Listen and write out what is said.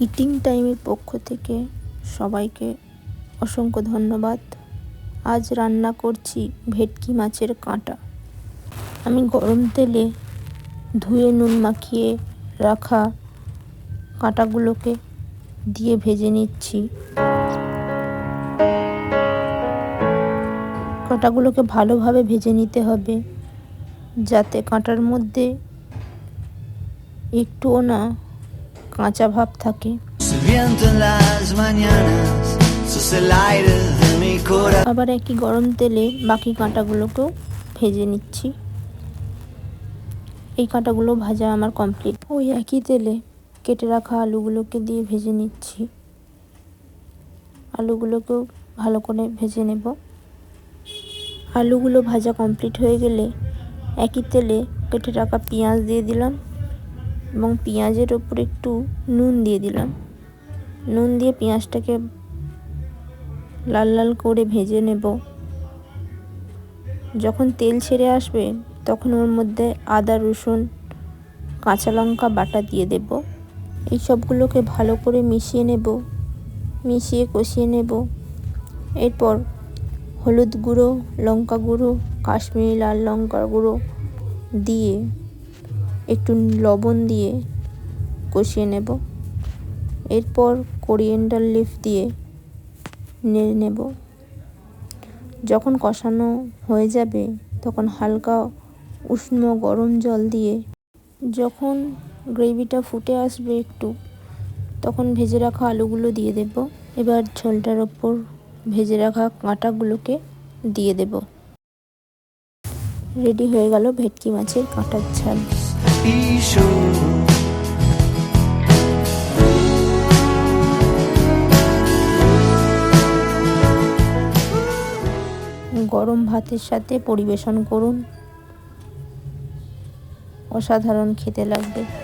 Eating টাইমের পক্ষ থেকে সবাইকে অসংখ্য ধন্যবাদ। আজ রান্না করছি ভেটকি মাছের কাঁটা। আমি গরম তেলে ধুয়ে নুন মাখিয়ে রাখা কাঁটাগুলোকে দিয়ে ভেজে নিচ্ছি। কাঁটাগুলোকে ভালোভাবে ভেজে নিতে হবে যাতে কাঁটার মধ্যে একটুও না কাঁচা ভাব থাকে. আবার একই গরম তেলে বাকি কাঁটাগুলোকেও ভেজে নিচ্ছি। এই কাঁটাগুলো ভাজা আমার কমপ্লিট ওই একই তেলে কেটে রাখা আলুগুলোকে দিয়ে ভেজে নিচ্ছি। আলুগুলোকেও ভালো করে ভেজে নেব। আলুগুলো ভাজা কমপ্লিট হয়ে গেলে একই তেলে কেটে রাখা পেঁয়াজ দিয়ে দিলাম। এবং পেঁয়াজের ওপর একটু নুন দিয়ে দিলাম। নুন দিয়ে পেঁয়াজটাকে লাল লাল করে ভেজে নেব। যখন তেল ছেড়ে আসবে, তখন ওর মধ্যে আদা, রসুন, কাঁচা লঙ্কা, বাটা দিয়ে দেব। এই সবগুলোকে ভালো করে মিশিয়ে নেব, মিশিয়ে কষিয়ে নেব। এরপর হলুদ গুঁড়ো, লঙ্কা গুঁড়ো, কাশ্মীরি লাল লঙ্কার গুঁড়ো দিয়ে একটু লবণ দিয়ে কষিয়ে নেব। এরপর কোরিয়েন্ডার লিফ দিয়ে নেড়ে নেব। যখন কষানো হয়ে যাবে, তখন হালকা উষ্ণ গরম জল দিয়ে যখন গ্রেভিটা ফুটে আসবে একটু, তখন ভেজে রাখা আলুগুলো দিয়ে দেব। এবার ঝোলটার ওপর ভেজে রাখা কাঁটাগুলোকে দিয়ে দেব। রেডি হয়ে গেল ভেটকি মাছের কাঁটার ঝাল। গরম ভাতের সাথে পরিবেশন করুন। অসাধারণ খেতে লাগবে।